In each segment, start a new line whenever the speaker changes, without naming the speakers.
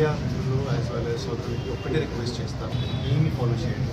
Media మిత్రులు as well as సోదరులకి ఒక్కటే రిక్వెస్ట్ చేస్తాను. దీన్ని ఫాలో చేయండి?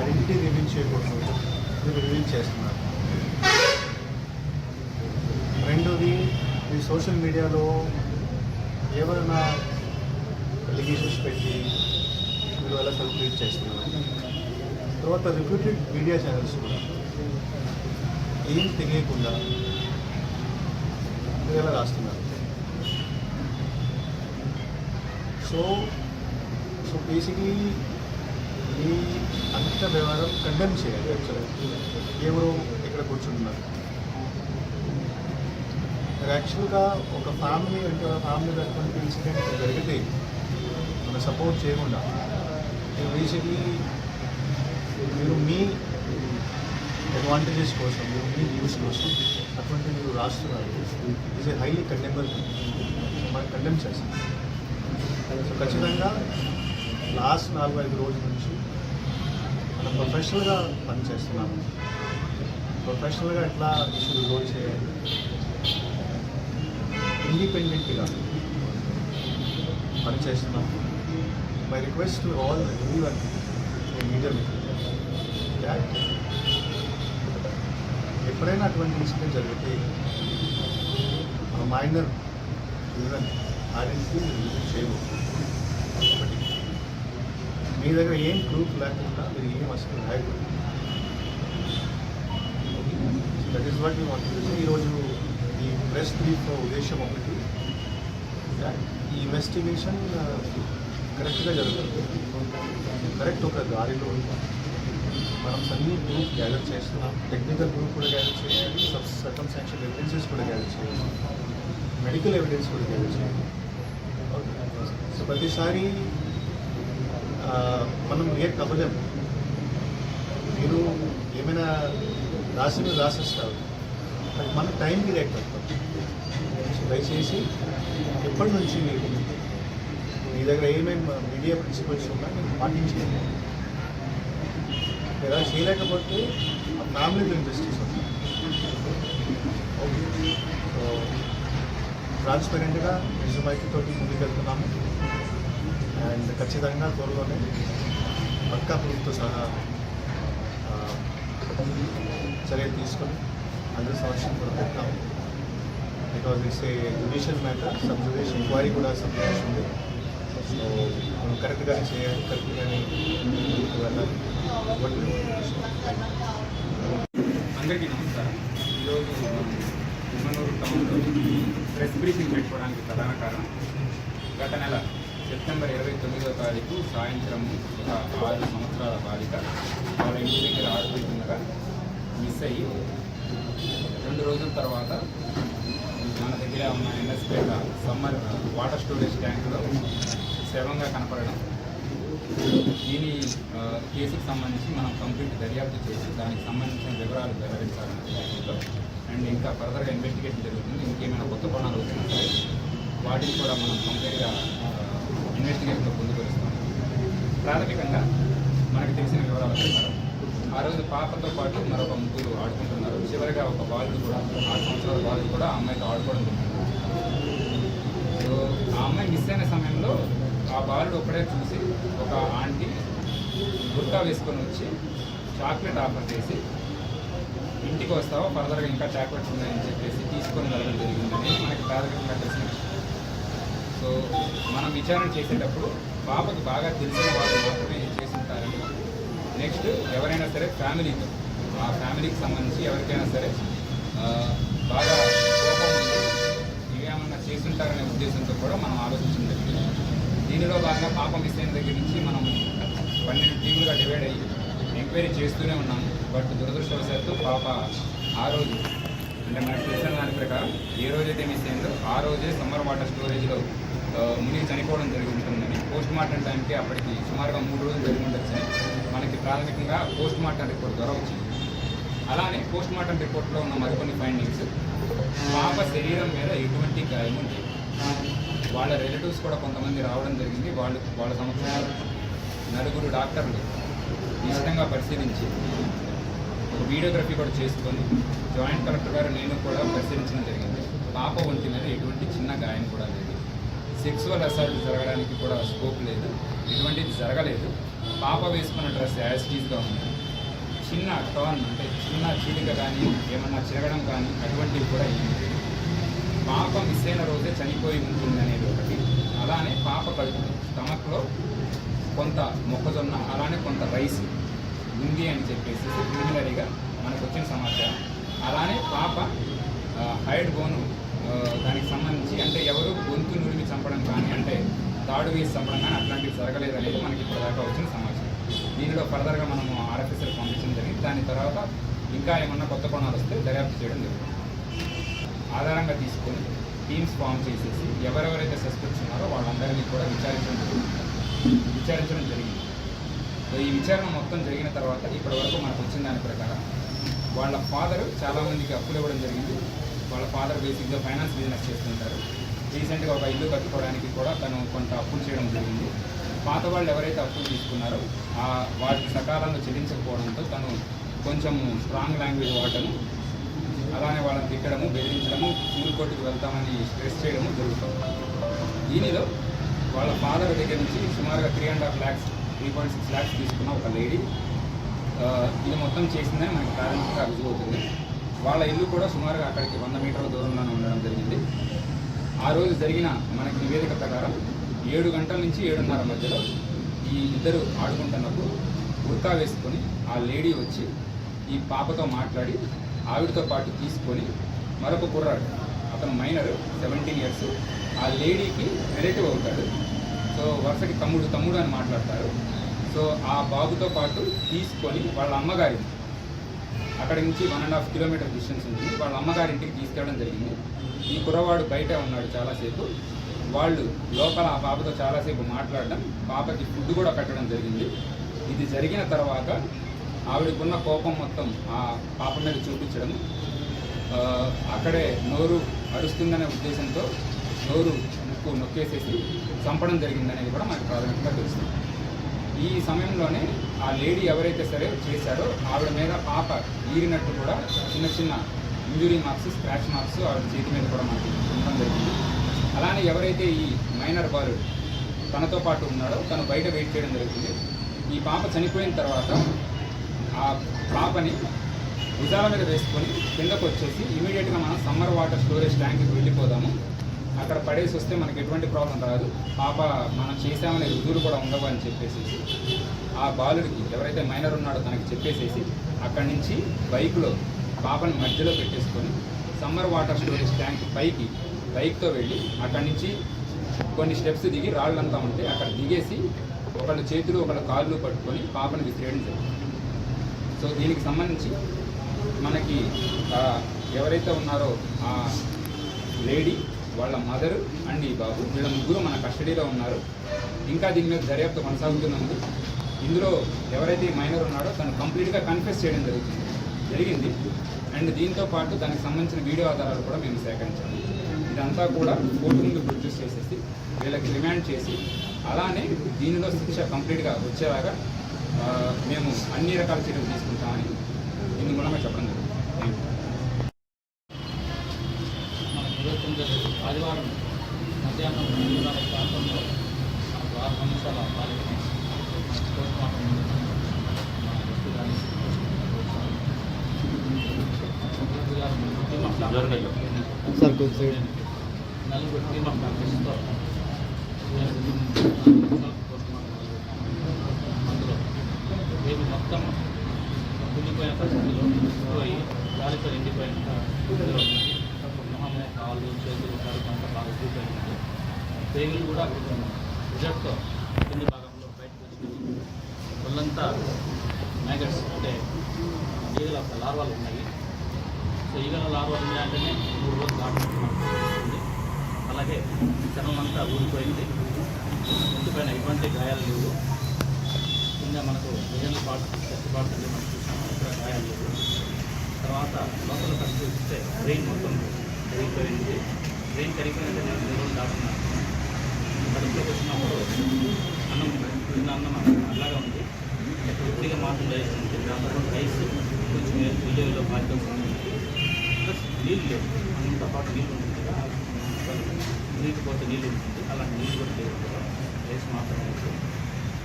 ఐడెంటిటీ రివీల్ చేయకూడదు. మీరు రివీల్ చేస్తున్నారు. రెండోది మీ సోషల్ మీడియాలో ఎవరైనా అలిగేషన్స్ పెట్టి మీరు అలా సర్క్యులేట్ చేస్తున్నారు. తర్వాత రిప్యూటెడ్ మీడియా ఛానల్స్ కూడా. ఏం తెలియకుండా మీరు ఎలా రాస్తున్నారు? సో సో బేసిక్లీ ఈ అంత వ్యవహారం కండెమ్ చేయాలి యాక్చువల్గా ఎవరు ఇక్కడ కూర్చుంటున్నారు. యాక్చువల్గా ఒక ఫ్యామిలీ అంటే ఒక ఫ్యామిలీ అటువంటి ఇన్సిడెంట్ జరిగితే మనం సపోర్ట్ చేయకుండా బేసిక్లీ మీరు మీ అడ్వాంటేజెస్ కోసం మీరు మీ న్యూస్ కోసం అటువంటి మీరు రాస్తున్నారు. ఈజ్ ఏ హైలీ కండెమబుల్ మనం కండెమ్ చేస్తాం సో ఖచ్చితంగా లాస్ట్ నాలుగు ఐదు రోజుల నుంచి మనం ప్రొఫెషనల్గా పనిచేస్తున్నాము. ప్రొఫెషనల్గా ఎట్లా ఇష్యూలు రోల్ చేయాలి? ఇండిపెండెంట్గా పనిచేస్తున్నాము. My request to all everyone media ఎప్పుడైనా అటువంటి ఇన్సిడెంట్ జరిగితే మైనర్ చిల్డ్రన్ ఐడెంటిటీ మీరు చేయకూడదు మీ దగ్గర ఏం ప్రూఫ్ లేకుండా మీరు ఏం అసలు రాయకూడదు. That is what you want ఈరోజు ఈ ప్రెస్ బ్రీఫ్ ఉద్దేశం ఒకటి ఈ ఇన్వెస్టిగేషన్ కరెక్ట్గా uh, జరుగుతుంది. కరెక్ట్ ఒక దారిలో మనం అన్ని ప్రూఫ్ గ్యాదర్ చేస్తున్నాం. టెక్నికల్ ప్రూఫ్ కూడా గ్యాదర్ చేయాలి. సబ్ సర్కమ్ శాంక్షన్ ఎవిడెన్సెస్ కూడా గ్యాదర్ చేయాలి. మెడికల్ ఎవిడెన్స్ కూడా గ్యాదర్ చేయాలి. సో ప్రతిసారి మనం రియాక్ట్ అవ్వలేము మీరు ఏమైనా రాసిన రాసిస్తారు. బట్ మన టైంకి రియాక్ట్ అవుతాం సో దయచేసి ఎప్పటి నుంచి మీరు మీ దగ్గర ఏమేమి మీడియా ప్రిన్సిపల్స్ ఉన్నా మీరు పాటించండి. లేదా చేయలేకపోతే ఆ ఫ్యామిలీతో ఇండస్ట్రీస్ ఉంటాయి ఓకే. సో ట్రాన్స్పరెంట్గా నిజమైతే ముందుకెళ్తున్నాము. అండ్ ఖచ్చితంగా త్వరలోనే పక్కా ప్రూఫ్తో సహా చర్యలు తీసుకొని అందరి సమస్యను కూడా పెడతాము. Because it's a judicial matter sub judicial enquiry కూడా సబ్జెక్ట్ ఉంది. సో మనం కరెక్ట్గానే చేయాలి కరెక్ట్గానే వెళ్ళాలి.
అందరికీ నమస్కారం. ఈరోజు ఉమ్మనూరు టౌన్లో ప్రెస్ బ్రీఫింగ్ పెట్టుకోవడానికి ప్రధాన కారణం గత నెల సెప్టెంబర్ ఇరవై తొమ్మిదో తారీఖు సాయంత్రం ఒక ఆరు సంవత్సరాల బాలిక వాళ్ళ ఇంటి దగ్గర ఆడుకుంటుండగా మిస్ అయ్యి రెండు రోజుల తర్వాత మన దగ్గర ఉన్న ఎన్ఎస్పేట సమ్మర్ వాటర్ స్టోరేజ్ ట్యాంకులో శవంగా కనపడడం. దీని కేసుకు సంబంధించి మనం కంప్లీట్ దర్యాప్తు చేసి దానికి సంబంధించిన వివరాలు వెల్లడించాలని అండ్ ఇంకా ఫర్దర్గా ఇన్వెస్టిగేషన్ జరుగుతుంది. ఇంకేమైనా కొత్త కోణాలు వచ్చినా సరే వాటిని కూడా మనం కంప్లీట్గా ఇన్వెస్టిగేషన్లో పొందుపరుస్తాం. ప్రాథమికంగా మనకు తెలిసిన వివరాలు ప్రకారం ఆ రోజు పాపతో పాటు మరొక ముగ్గురు ఆడుకుంటున్నారు. చివరిగా ఒక బాలుడు కూడా ఆరు సంవత్సరాల బాలుడు కూడా ఆ అమ్మాయితో ఆడుకోవడం జరిగింది. సో ఆ అమ్మాయి మిస్ అయిన సమయంలో ఆ బాలుడు ఒకడే చూసి ఒక ఆంటీ గుర్కా వేసుకొని వచ్చి చాక్లెట్ ఆఫర్ చేసి ఇంటికి వస్తావో? ఫర్దర్గా ఇంకా చాక్లెట్స్ ఉన్నాయని చెప్పేసి తీసుకొని వెళ్ళడం జరిగిందని మనకి ప్రాథమికంగా తెలిసిన సో మనం విచారణ చేసేటప్పుడు పాపకు బాగా తెలిసిన వాళ్ళు మాత్రమే చేసి నెక్స్ట్ ఎవరైనా సరే ఫ్యామిలీతో ఆ ఫ్యామిలీకి సంబంధించి ఎవరికైనా సరే బాగా కోపం ఇవేమన్నా చేస్తుంటారనే ఉద్దేశంతో కూడా మనం ఆలోచించడం జరిగింది. దీనిలో భాగంగా పాప మిస్ అయిన దగ్గర నుంచి మనం పన్నెండు టీములుగా డివైడ్ అయ్యి ఎంక్వైరీ చేస్తూనే ఉన్నాము. బట్ దురదృష్టవశాత్తు పాప ఆ రోజు అంటే మనకు తెలిసిన దాని ప్రకారం ఏ రోజైతే మిస్ అయిందో ఆ రోజే సమ్మర్ వాటర్ స్టోరేజ్లో మునిగి చనిపోవడం జరిగి ఉంటుందని పోస్ట్ మార్టం టైంకి అప్పటికి సుమారుగా మూడు రోజులు జరిగి ఉండొచ్చు మనకి ప్రాథమికంగా పోస్ట్ మార్టం రిపోర్ట్ ద్వారా వచ్చింది. అలానే పోస్ట్ మార్టం రిపోర్ట్లో ఉన్న మరికొన్ని ఫైండింగ్స్ పాప శరీరం మీద ఎటువంటి గాయం లేదు. వాళ్ళ రిలేటివ్స్ కూడా కొంతమంది రావడం జరిగింది వాళ్ళు వాళ్ళ సంవత్సరాలు నలుగురు డాక్టర్లు ఇష్టంగా పరిశీలించి వీడియోగ్రఫీ కూడా చేసుకొని జాయింట్ కలెక్టర్ గారు నేను కూడా పరిశీలించడం జరిగింది. పాప ఒంటి మీద ఎటువంటి చిన్న గాయం కూడా లేదు. సెక్సువల్ అసాల్ట్ జరగడానికి కూడా స్కోప్ లేదు. ఎటువంటిది జరగలేదు. పాప వేసుకున్న డ్రెస్ యాజిటీస్గా ఉంది. చిన్న టర్న్ అంటే చిన్న చీలిక కానీ ఏమన్నా చిరగడం కానీ అటువంటివి కూడా ఏమి లేదు. పాప మిస్ అయిన రోజే చనిపోయి ఉంటుంది అనేది ఒకటి. అలానే పాప కడుపు స్టమక్లో కొంత మొక్కజొన్న అలానే కొంత రైస్ ఉంది అని చెప్పేసి ప్రిలిమినరీగా మనకు వచ్చిన సమాచారం. అలానే పాప హైడ్ బోను దానికి సంబంధించి అంటే ఎవరు గొంతు నుడిమి చంపడం కానీ అంటే తాడు వేసి చంపడం కానీ అట్లాంటివి జరగలేదు అనేది మనకి ఇప్పటిదాకా వచ్చిన సమాచారం. దీనిలో ఫర్దర్గా మనము ఆర్ఎఫ్ఎస్ఎల్ పంపించడం జరిగింది. దాని తర్వాత ఇంకా ఏమన్నా కొత్త కోణాలు వస్తే దర్యాప్తు చేయడం జరుగుతుంది. ఆధారంగా తీసుకొని టీమ్స్ ఫామ్ చేసేసి ఎవరెవరైతే సస్పెక్ట్స్ ఉన్నారో వాళ్ళందరినీ కూడా విచారించడం జరిగింది విచారించడం జరిగింది. ఈ విచారణ మొత్తం జరిగిన తర్వాత ఇప్పటి వరకు మనకు వచ్చిన దాని ప్రకారం వాళ్ళ ఫాదర్ చాలామందికి అప్పులు ఇవ్వడం జరిగింది. వాళ్ళ ఫాదర్ బేసిక్గా ఫైనాన్స్ బిజినెస్ చేస్తుంటారు. రీసెంట్గా ఒక ఇల్లు కట్టుకోవడానికి కూడా తను కొంత అప్పులు చేయడం జరిగింది. పాత వాళ్ళు ఎవరైతే అప్పులు తీసుకున్నారో ఆ వాటికి సకాలంలో చెల్లించకపోవడంతో తను కొంచెం స్ట్రాంగ్ లాంగ్వేజ్ వాడటము అలానే వాళ్ళని తిట్టడము బెదిరించడము సివిల్ కోర్టుకు వెళ్తామని స్ట్రెస్ చేయడము జరుగుతుంది. దీనిలో వాళ్ళ ఫాదర్ దగ్గర నుంచి సుమారుగా three and half lakhs three point six lakhs తీసుకున్న ఒక లేడీ ఇది మొత్తం చేసిందని మనకి ప్రాథమికంగా రుజువు అవుతుంది వాళ్ళ ఇల్లు కూడా సుమారుగా అక్కడికి వంద మీటర్ల దూరంలోనే ఉండడం జరిగింది. ఆ రోజు జరిగిన మనకి నివేదిక ప్రకారం ఏడు గంటల నుంచి ఏడున్నర మధ్యలో ఈ ఇద్దరు ఆడుకుంటున్నప్పుడు గుర్తా వేసుకొని ఆ లేడీ వచ్చి ఈ పాపతో మాట్లాడి ఆవిడతో పాటు తీసుకొని మరొక కుర్రాడు అతను మైనర్ సెవెంటీన్ ఇయర్స్ ఆ లేడీకి రిలేటివ్ అవుతాడు. సో వరుసకి తమ్ముడు తమ్ముడు అని మాట్లాడతారు. సో ఆ బాబుతో పాటు తీసుకొని వాళ్ళ అమ్మగారి అక్కడి నుంచి one and half kilometer distance ఉంటుంది. వాళ్ళ అమ్మగారి ఇంటికి తీసుకెళ్ళడం జరిగింది. ఈ కుర్రవాడు బయటే ఉన్నాడు చాలాసేపు. వాళ్ళు లోపల ఆ పాపతో చాలాసేపు మాట్లాడడం పాపకి ఫుడ్ కూడా పెట్టడం జరిగింది. ఇది జరిగిన తర్వాత ఆవిడకున్న కోపం మొత్తం ఆ పాప మీద చూపించడం అక్కడే నోరు అరుస్తుందనే ఉద్దేశంతో నోరు ముక్కు నొక్కేసేసి చంపడం జరిగిందనేది కూడా మనకు ప్రాథమికంగా తెలుస్తుంది. ఈ సమయంలోనే ఆ లేడీ ఎవరైతే సరే చేశారో ఆవిడ మీద పాప ఈరినట్టు కూడా చిన్న చిన్న ఇంజురీ మార్క్స్ స్క్రాచ్ మార్క్స్ ఆవిడ చేతి మీద కూడా మనకి ఉండడం జరిగింది. అలానే ఎవరైతే ఈ మైనర్ బాలుడు తనతో పాటు ఉన్నాడో తను బయట వెయిట్ చేయడం జరుగుతుంది. ఈ పాప చనిపోయిన తర్వాత ఆ పాపని భుజాల మీద వేసుకొని కిందకు వచ్చేసి ఇమీడియట్గా మనం సమ్మర్ వాటర్ స్టోరేజ్ ట్యాంక్కి వెళ్ళిపోదాము. అక్కడ పడేసి వస్తే మనకి ఎటువంటి ప్రాబ్లం రాదు. పాప మనం చేసామనే రుజువులు కూడా ఉండవు అని చెప్పేసేసి ఆ బాలుడికి ఎవరైతే మైనర్ ఉన్నాడో తనకి చెప్పేసేసి అక్కడి నుంచి బైక్లో పాపని మధ్యలో పెట్టేసుకొని సమ్మర్ వాటర్ స్టోరేజ్ ట్యాంక్ పైకి బైక్తో వెళ్ళి అక్కడి నుంచి కొన్ని స్టెప్స్ దిగి రాళ్ళంతా ఉంటే అక్కడ దిగేసి ఒకళ్ళ చేతులు ఒకళ్ళ కాళ్ళు పట్టుకొని పాపని విసిరేయడం జరుగుతుంది సో దీనికి సంబంధించి మనకి ఎవరైతే ఉన్నారో ఆ లేడీ వాళ్ళ మదర్ అండ్ ఈ బాబు వీళ్ళ ముగ్గురు మన కస్టడీలో ఉన్నారు. ఇంకా దీని మీద దర్యాప్తు కొనసాగుతున్నందు ఇందులో ఎవరైతే మైనర్ ఉన్నాడో తను కంప్లీట్గా కన్ఫెస్ చేయడం జరుగుతుంది. జరిగింది. అండ్ దీంతో పాటు దానికి సంబంధించిన వీడియో ఆధారాలు కూడా మేము సేకరించాము. ఇదంతా కూడా కోర్టు ముందు ప్రొడ్యూస్ చేసేసి వీళ్ళకి రిమాండ్ చేసి అలానే దీనిలో శిక్ష కంప్లీట్గా వచ్చేలాగా మేము అన్ని రకాల చర్యలు తీసుకుంటామని దీని మూలంగా చెప్పడం జరుగుతుంది. థ్యాంక్ యూ
మన ఇరవై తొమ్మిది ఆదివారం మధ్యాహ్నం రెండున్నర ప్రాంతంలో మనకు ఆరు సంవత్సరాల బాలికని పోస్ట్ మార్టం నిమిత్తం మన ఎస్పీ గారి ఎస్పీ గారు టీమ్ ఆఫ్ డాక్టర్స్
సార్ కొద్దిసేపు
నలుగురు టీమ్ ఆఫ్ డాక్టర్స్తో పోస్ట్ మార్టం అందులో బేబీ మొత్తం కుళ్ళిపోయిన పరిస్థితిలో పోయి గాలితో ఎండిపోయిన స్థితిలో మొహము కాళ్ళు చేతులు కడుపు అంతా బాగా పేగులు కూడా కొంచెం రిజల్ట్తో కింది భాగంలో బయటకు వచ్చింది ఒళ్ళంతా మ్యాగట్స్ అంటే ఈగల లార్వాలు ఉన్నాయి సో ఈగల లార్వాలు ఉన్నాయంటేనే మూడు రోజులు దాటుకుంటూ మనకు తెలుస్తుంది అలాగే చర్మం అంతా ఊడిపోయింది ఒంటి పైన ఎటువంటి గాయాలు లేవు. కింద మనకు విజన్ పాటు చెస్ట్ పార్ట్ మనం చూసాము ఇక్కడ గాయాలు లేవు. తర్వాత లోపల చూస్తే బ్రెయిన్ మొత్తం కరిగిపోయింది బ్రెయిన్ కరిగిపోయినట్టు నేను రెండు రోజులు దాటున్నా కడుపులోకి వచ్చినప్పుడు అన్నం తిన్న అన్నం అలాగా ఉంది. కొద్దిగా మాత్రం వేస్తుంది దాంతో రైస్ కొంచెం విజయంలో బాధ్యత ఉంది. ప్లస్ నీళ్ళు లేవు. అంతా పాటు నీళ్ళు ఉంటుంది నీటి పోతే నీళ్ళు ఉంటుంది. అలాంటి నీళ్ళు కూడా లేవు కూడా రైస్ మాత్రమే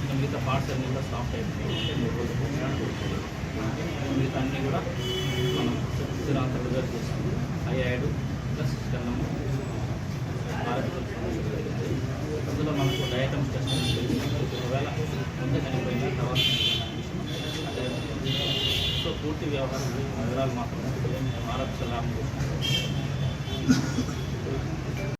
ఇంకా మిగతా పార్ట్స్ అన్నీ కూడా సాఫ్ట్ అయిపోయి మూడు రోజులు మిగతా అన్నీ కూడా మనం అంత చేసుకుంది చేసాము అయ్యాడు ప్లస్ కన్నము అందులో మనకు డయాటమ్స్ టెస్ట్ ఒకవేళ ముందే చనిపోయిన తర్వాత సో పూర్తి వ్యవహారం వివరాలు మాత్రం ఆరోగ్య సలహా